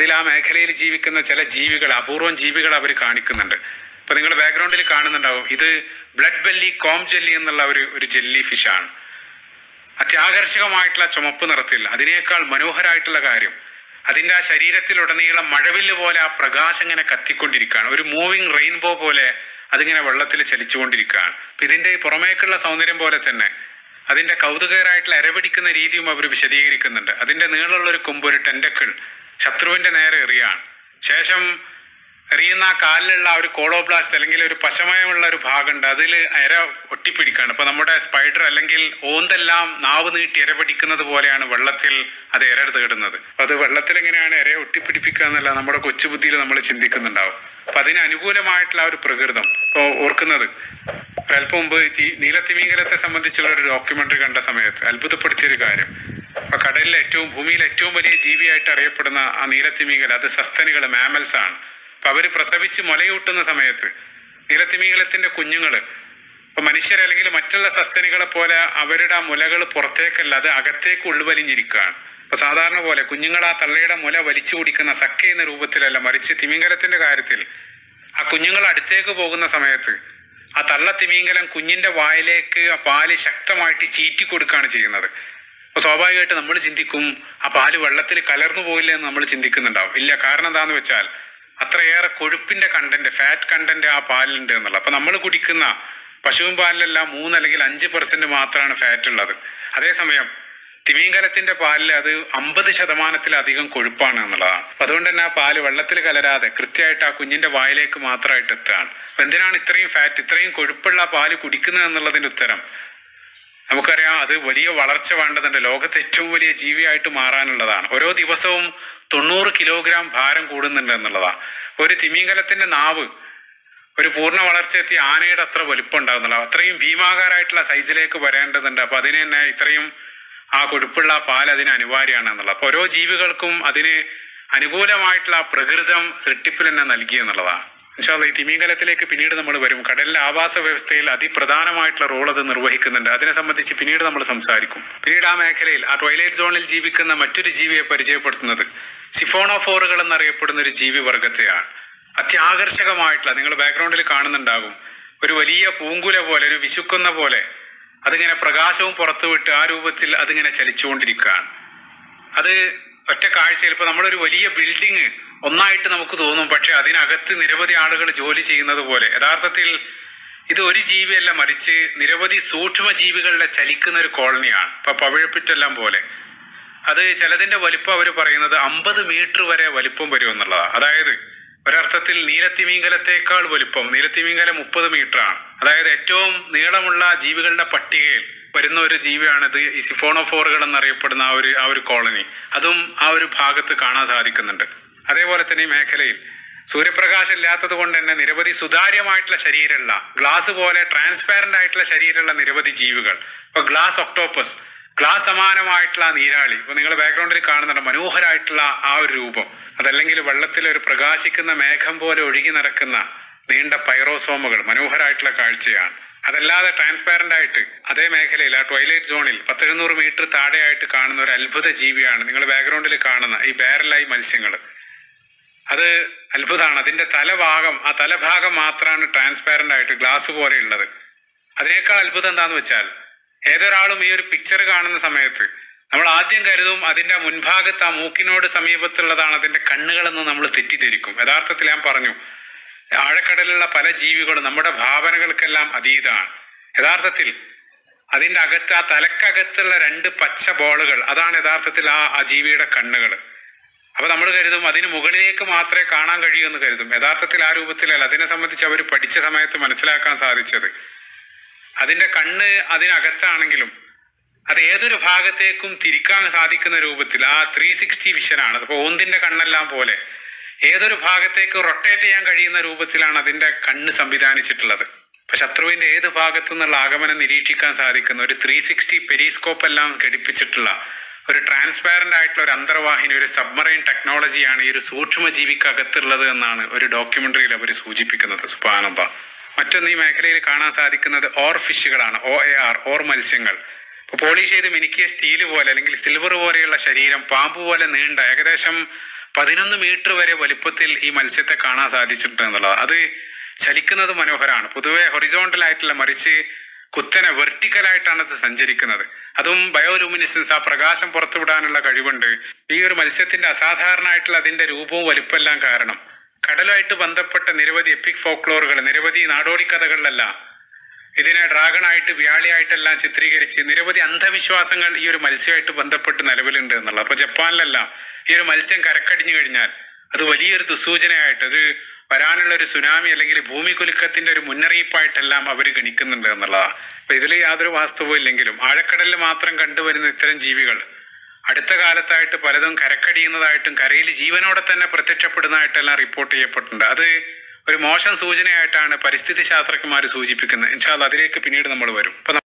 അതിൽ ആ മേഖലയിൽ ജീവിക്കുന്ന ചില ജീവികൾ അപൂർവം ജീവികൾ അവർ കാണിക്കുന്നുണ്ട്. അപ്പൊ നിങ്ങൾ ബാക്ക്ഗ്രൗണ്ടിൽ കാണുന്നുണ്ടാവും ഇത് ബ്ലഡ് ബെല്ലി കോം ജെല്ലി എന്നുള്ള ഒരു ഒരു ജെല്ലി ആണ്. അത്യാകർഷകമായിട്ടുള്ള ചുമപ്പ് നിറത്തിൽ അതിനേക്കാൾ മനോഹരമായിട്ടുള്ള കാര്യം അതിന്റെ ആ ശരീരത്തിലുടനീളം മഴവില്ല് പോലെ ആ പ്രകാശം ഇങ്ങനെ കത്തിക്കൊണ്ടിരിക്കുകയാണ്. ഒരു മൂവിങ് റെയിൻബോ പോലെ അതിങ്ങനെ വെള്ളത്തിൽ ചലിച്ചുകൊണ്ടിരിക്കുകയാണ്. അപ്പം ഇതിന്റെ ഈ പുറമേക്കുള്ള സൗന്ദര്യം പോലെ തന്നെ അതിന്റെ കൗതുകകരായിട്ടുള്ള ഇരപിടിക്കുന്ന രീതിയും അവർ വിശദീകരിക്കുന്നുണ്ട്. അതിന്റെ നീളമുള്ള ഒരു കൊമ്പ് ഒരു ടെൻഡക്കിൾ ശത്രുവിന്റെ നേരെ എറിയാണ്. ശേഷം എറിയുന്ന ആ കാലിലുള്ള ഒരു കോളോബ്ലാസ്റ്റ് അല്ലെങ്കിൽ ഒരു പശമയമുള്ള ഒരു ഭാഗമുണ്ട്. അതിൽ എര ഒട്ടിപ്പിടിക്കുകയാണ്. ഇപ്പൊ നമ്മുടെ സ്പൈഡർ അല്ലെങ്കിൽ ഓന്തെല്ലാം നാവ് നീട്ടി എര പിടിക്കുന്നത് പോലെയാണ് വെള്ളത്തിൽ അത് എര തേടുന്നത് അപ്പൊ അത് വെള്ളത്തിൽ എങ്ങനെയാണ് എര ഒട്ടിപ്പിടിപ്പിക്കുക എന്നല്ല നമ്മുടെ കൊച്ചുബുദ്ധിയിൽ നമ്മൾ ചിന്തിക്കുന്നുണ്ടാവും. അപ്പൊ അതിന് അനുകൂലമായിട്ടുള്ള ഒരു പ്രകൃതം. ഇപ്പൊ ഓർക്കുന്നത് ഒരല്പം മുമ്പ് നീലത്തിമീങ്കലത്തെ സംബന്ധിച്ചുള്ള ഒരു ഡോക്യുമെന്ററി കണ്ട സമയത്ത് അത്ഭുതപ്പെടുത്തിയ ഒരു കാര്യം. അപ്പൊ കടലിലെ ഏറ്റവും ഭൂമിയിൽ ഏറ്റവും വലിയ ജീവിയായിട്ട് അറിയപ്പെടുന്ന ആ നീലത്തിമീകൾ അത് സസ്തനികൾ മാമൽസ് ആണ്. അപ്പൊ അവർ പ്രസവിച്ച് മുലയൂട്ടുന്ന സമയത്ത് നീലത്തിമീകളത്തിന്റെ കുഞ്ഞുങ്ങൾ ഇപ്പൊ മനുഷ്യർ അല്ലെങ്കിൽ മറ്റുള്ള സസ്തനികളെ പോലെ അവരുടെ ആ മുലകൾ പുറത്തേക്കല്ല അത് അകത്തേക്ക് ഉൾവലിഞ്ഞിരിക്കുകയാണ്. അപ്പൊ സാധാരണ പോലെ കുഞ്ഞുങ്ങൾ ആ തള്ളയുടെ മുല വലിച്ചു കുടിക്കുന്ന സക്ക എന്ന രൂപത്തിലല്ല മറിച്ച് തിമിംഗലത്തിന്റെ കാര്യത്തിൽ ആ കുഞ്ഞുങ്ങൾ അടുത്തേക്ക് പോകുന്ന സമയത്ത് ആ തള്ള തിമിംഗലം കുഞ്ഞിന്റെ വായിലേക്ക് ആ പാൽ ശക്തമായിട്ട് ചീറ്റി കൊടുക്കുകയാണ് ചെയ്യുന്നത്. സ്വാഭാവികമായിട്ട് നമ്മൾ ചിന്തിക്കും ആ പാൽ വെള്ളത്തിൽ കലർന്നു പോയില്ല എന്ന് നമ്മൾ ചിന്തിക്കുന്നുണ്ടാവും. ഇല്ല കാരണം എന്താണെന്ന് വെച്ചാൽ അത്രയേറെ കൊഴുപ്പിന്റെ കണ്ടന്റ് ഫാറ്റ് കണ്ടന്റ് ആ പാലിലുണ്ട് എന്നുള്ളത്. അപ്പൊ നമ്മൾ കുടിക്കുന്ന പശുവും പാലിലെല്ലാം മൂന്ന് അല്ലെങ്കിൽ അഞ്ച് പെർസെന്റ് മാത്രമാണ് ഫാറ്റ് ഉള്ളത്. അതേസമയം തിമീങ്കലത്തിന്റെ പാലിൽ അത് അമ്പത് ശതമാനത്തിലധികം കൊഴുപ്പാണ് എന്നുള്ളതാണ്. അപ്പൊ അതുകൊണ്ട് തന്നെ ആ പാൽ വെള്ളത്തിൽ കലരാതെ കൃത്യമായിട്ട് ആ കുഞ്ഞിന്റെ വായിലേക്ക് മാത്രമായിട്ട് എത്തുകയാണ്. അപ്പൊ എന്തിനാണ് ഇത്രയും ഫാറ്റ് ഇത്രയും കൊഴുപ്പുള്ള പാൽ കുടിക്കുന്നത് എന്നുള്ളതിന്റെ ഉത്തരം നമുക്കറിയാം അത് വലിയ വളർച്ച വേണ്ടതുണ്ട്. ലോകത്ത് ഏറ്റവും വലിയ ജീവിയായിട്ട് മാറാനുള്ളതാണ്. ഓരോ ദിവസവും തൊണ്ണൂറ് കിലോഗ്രാം ഭാരം കൂടുന്നുണ്ട് എന്നുള്ളതാണ്. ഒരു തിമിംഗലത്തിന്റെ നാവ് ഒരു പൂർണ വളർച്ച എത്തി ആനയുടെ അത്ര വലിപ്പം ഉണ്ടാകുന്നില്ല അത്രയും ഭീമാകാരായിട്ടുള്ള സൈസിലേക്ക് വരേണ്ടതുണ്ട്. അപ്പൊ അതിന് തന്നെ ഇത്രയും ആ കൊഴുപ്പുള്ള പാൽ അതിന് അനിവാര്യമാണ് എന്നുള്ളത്. അപ്പൊ ഓരോ ജീവികൾക്കും അതിന് അനുകൂലമായിട്ടുള്ള പ്രകൃതം സൃഷ്ടിപ്പിൽ തന്നെ നൽകി എന്നുള്ളതാണ്. ഇൻഷാല്ല ഈ തിമിംഗലത്തിലേക്ക് പിന്നീട് നമ്മൾ വരും. കടലിലെ ആവാസ വ്യവസ്ഥയിൽ അതിപ്രധാനമായിട്ടുള്ള റോൾ അത് നിർവഹിക്കുന്നുണ്ട്. അതിനെ സംബന്ധിച്ച് പിന്നീട് നമ്മൾ സംസാരിക്കും. പിന്നീട് ആ മേഖലയിൽ ആ ടോയ്ലറ്റ് സോണിൽ ജീവിക്കുന്ന മറ്റൊരു ജീവിയെ പരിചയപ്പെടുത്തുന്നത് സിഫോണോഫോറുകൾ എന്നറിയപ്പെടുന്ന ഒരു ജീവി വർഗത്തെയാണ്. അത്യാകർഷകമായിട്ടുള്ള നിങ്ങൾ ബാക്ക്ഗ്രൗണ്ടിൽ കാണുന്നുണ്ടാകും ഒരു വലിയ പൂങ്കുല പോലെ ഒരു വിശുക്കുന്ന പോലെ അതിങ്ങനെ പ്രകാശവും പുറത്തുവിട്ട് ആ രൂപത്തിൽ അതിങ്ങനെ ചലിച്ചുകൊണ്ടിരിക്കുകയാണ്. അത് ഒറ്റ കാഴ്ചയിൽ ഇപ്പൊ നമ്മളൊരു വലിയ ബിൽഡിങ് ഒന്നായിട്ട് നമുക്ക് തോന്നും. പക്ഷെ അതിനകത്ത് നിരവധി ആളുകൾ ജോലി ചെയ്യുന്നത് പോലെ. യഥാർത്ഥത്തിൽ ഇത് ഒരു ജീവിയല്ല മറിച്ച് നിരവധി സൂക്ഷ്മ ജീവികളുടെ ചലിക്കുന്ന ഒരു കോളനിയാണ്. ഇപ്പൊ പവിഴപ്പിറ്റെല്ലാം പോലെ. അത് ചിലതിന്റെ വലിപ്പം അവർ പറയുന്നത് അമ്പത് മീറ്റർ വരെ വലിപ്പം വരും എന്നുള്ളതാണ് അതായത് ഒരർത്ഥത്തിൽ നീലത്തിമീങ്കലത്തേക്കാൾ വലിപ്പം നീലത്തിമീങ്കലം മുപ്പത് മീറ്ററാണ് അതായത് ഏറ്റവും നീളമുള്ള ജീവികളുടെ പട്ടികയിൽ വരുന്ന ഒരു ജീവിയാണിത്. ഈ സിഫോണോഫോറുകൾ എന്നറിയപ്പെടുന്ന ആ ഒരു ആ ഒരു കോളനി. അതും ആ ഒരു ഭാഗത്ത് കാണാൻ സാധിക്കുന്നുണ്ട്. അതേപോലെ തന്നെ ഈ മേഖലയിൽ സൂര്യപ്രകാശം ഇല്ലാത്തത് കൊണ്ട് തന്നെ നിരവധി സുതാര്യമായിട്ടുള്ള ശരീരമുള്ള ഗ്ലാസ് പോലെ ട്രാൻസ്പാരന്റ് ആയിട്ടുള്ള ശരീരമുള്ള നിരവധി ജീവികൾ. ഇപ്പൊ ഗ്ലാസ് ഒക്ടോപ്പസ്. ഗ്ലാസ് സമാനമായിട്ടുള്ള നീരാളി. ഇപ്പൊ നിങ്ങൾ ബാക്ക്ഗ്രൗണ്ടിൽ കാണുന്നുണ്ട് മനോഹരമായിട്ടുള്ള ആ ഒരു രൂപം. അതല്ലെങ്കിൽ വെള്ളത്തിൽ ഒരു പ്രകാശിക്കുന്ന മേഘം പോലെ ഒഴുകി നടക്കുന്ന നീണ്ട പൈറോസോമുകൾ മനോഹരമായിട്ടുള്ള കാഴ്ചയാണ്. അതല്ലാതെ ട്രാൻസ്പാരന്റ് ആയിട്ട് അതേ മേഖലയിൽ ആ ട്വൈലൈറ്റ് സോണിൽ പത്തെഴുന്നൂറ് മീറ്റർ താഴെയായിട്ട് കാണുന്ന ഒരു അത്ഭുത ജീവിയാണ് നിങ്ങൾ ബാക്ക്ഗ്രൗണ്ടിൽ കാണുന്ന ഈ ബാരലായി മത്സ്യങ്ങൾ. അത് അത്ഭുതമാണ് അതിന്റെ തലഭാഗം ആ തലഭാഗം മാത്രമാണ് ട്രാൻസ്പാരന്റ് ആയിട്ട് ഗ്ലാസ് പോലെയുള്ളത് അതിനേക്കാൾ അത്ഭുതം എന്താന്ന് വെച്ചാൽ ഏതൊരാളും ഈ ഒരു പിക്ചർ കാണുന്ന സമയത്ത് നമ്മൾ ആദ്യം കരുതും അതിന്റെ മുൻഭാഗത്ത് ആ മൂക്കിനോട് സമീപത്തുള്ളതാണ് അതിന്റെ കണ്ണുകളെന്ന് നമ്മൾ തെറ്റിദ്ധരിക്കും. യഥാർത്ഥത്തിൽ ഞാൻ പറഞ്ഞു ആഴക്കടലിലുള്ള പല ജീവികളും നമ്മുടെ ഭാവനകൾക്കെല്ലാം അതീതമാണ് യഥാർത്ഥത്തിൽ അതിന്റെ അകത്ത് ആ തലക്കകത്തുള്ള രണ്ട് പച്ച ബോളുകൾ അതാണ് യഥാർത്ഥത്തിൽ ആ ആ ജീവിയുടെ കണ്ണുകൾ. അപ്പൊ നമ്മൾ കരുതും അതിന് മുകളിലേക്ക് മാത്രമേ കാണാൻ കഴിയൂ എന്ന് കരുതും. യഥാർത്ഥത്തിൽ ആ രൂപത്തിലല്ല. അതിനെ സംബന്ധിച്ച് അവർ പഠിച്ച സമയത്ത് മനസ്സിലാക്കാൻ സാധിച്ചത്. അതിന്റെ കണ്ണ് അതിനകത്താണെങ്കിലും അത് ഏതൊരു ഭാഗത്തേക്കും തിരിക്കാൻ സാധിക്കുന്ന രൂപത്തിൽ ആ ത്രീ സിക്സ്റ്റി വിഷനാണ്. അപ്പൊ ഓന്തിന്റെ കണ്ണെല്ലാം പോലെ ഏതൊരു ഭാഗത്തേക്ക് റൊട്ടേറ്റ് ചെയ്യാൻ കഴിയുന്ന രൂപത്തിലാണ് അതിന്റെ കണ്ണ് സംവിധാനിച്ചിട്ടുള്ളത്. അപ്പൊ ശത്രുവിന്റെ ഏത് ഭാഗത്തു നിന്നുള്ള ആഗമനം നിരീക്ഷിക്കാൻ സാധിക്കുന്ന ഒരു ത്രീ സിക്സ്റ്റി പെരീസ്കോപ്പ് എല്ലാം ഘടിപ്പിച്ചിട്ടുള്ള ഒരു ട്രാൻസ്പാരന്റ് ആയിട്ടുള്ള ഒരു അന്തർവാഹിനി ഒരു സബ്മറൈൻ ടെക്നോളജിയാണ് ഈ ഒരു സൂക്ഷ്മ ജീവിക്കകത്തുള്ളത് എന്നാണ് ഒരു ഡോക്യുമെന്ററിയിൽ അവർ സൂചിപ്പിക്കുന്നത്. സുഭാനന്ദ മറ്റൊന്ന് ഈ മേഖലയിൽ കാണാൻ സാധിക്കുന്നത് ഓർ ഫിഷുകളാണ്. ഒ എ ആർ ഓർ മത്സ്യങ്ങൾ. പോളിഷ് ചെയ്ത് മിനുക്കിയ സ്റ്റീൽ പോലെ അല്ലെങ്കിൽ സിൽവർ പോലെയുള്ള ശരീരം പാമ്പ് പോലെ നീണ്ട ഏകദേശം പതിനൊന്ന് മീറ്റർ വരെ വലിപ്പത്തിൽ ഈ മത്സ്യത്തെ കാണാൻ സാധിച്ചിട്ടുണ്ട് എന്നുള്ളത്. അത് ചലിക്കുന്നത് മനോഹരമാണ്. പൊതുവെ ഹൊറിസോണ്ടൽ ആയിട്ടുള്ള മറിച്ച് കുത്തനെ വെർട്ടിക്കലായിട്ടാണ് അത് സഞ്ചരിക്കുന്നത്. അതും ബയോലൂമിനിസൻസ് ആ പ്രകാശം പുറത്തുവിടാനുള്ള കഴിവുണ്ട്. ഈ ഒരു മത്സ്യത്തിന്റെ അസാധാരണമായിട്ടുള്ള അതിന്റെ രൂപവും വലിപ്പെല്ലാം കാരണം. കടലുമായിട്ട് ബന്ധപ്പെട്ട നിരവധി എപ്പിക് ഫോക്ലോറുകൾ നിരവധി നാടോടി കഥകളിലെല്ലാം ഇതിനെ ഡ്രാഗണായിട്ട് വ്യാളിയായിട്ടെല്ലാം ചിത്രീകരിച്ച് നിരവധി അന്ധവിശ്വാസങ്ങൾ ഈ ഒരു മത്സ്യമായിട്ട് ബന്ധപ്പെട്ട് നിലവിലുണ്ട് എന്നുള്ളത്. അപ്പൊ ജപ്പാനിലെല്ലാം ഈ ഒരു മത്സ്യം കരക്കടിഞ്ഞു കഴിഞ്ഞാൽ അത് വലിയൊരു ദുസൂചനയായിട്ട് അത് വരാനുള്ള ഒരു സുനാമി അല്ലെങ്കിൽ ഭൂമി കുലുക്കത്തിന്റെ ഒരു മുന്നറിയിപ്പായിട്ടെല്ലാം അവർ ഗണിക്കുന്നുണ്ട് എന്നുള്ളതാണ്. അപ്പൊ ഇതിൽ യാതൊരു വാസ്തവവും ഇല്ലെങ്കിലും ആഴക്കടലിൽ മാത്രം കണ്ടുവരുന്ന ഇത്തരം ജീവികൾ അടുത്ത കാലത്തായിട്ട് പലതും കരക്കടിയുന്നതായിട്ടും കരയിൽ ജീവനോടെ തന്നെ പ്രത്യക്ഷപ്പെടുന്നതായിട്ടെല്ലാം റിപ്പോർട്ട് ചെയ്യപ്പെട്ടിട്ടുണ്ട്. അത് ഒരു മോശം സൂചനയായിട്ടാണ് പരിസ്ഥിതി ശാസ്ത്രജ്ഞന്മാർ സൂചിപ്പിക്കുന്നത്. എന്നുവെച്ചാൽ അതിലേക്ക് പിന്നീട് നമ്മൾ വരും.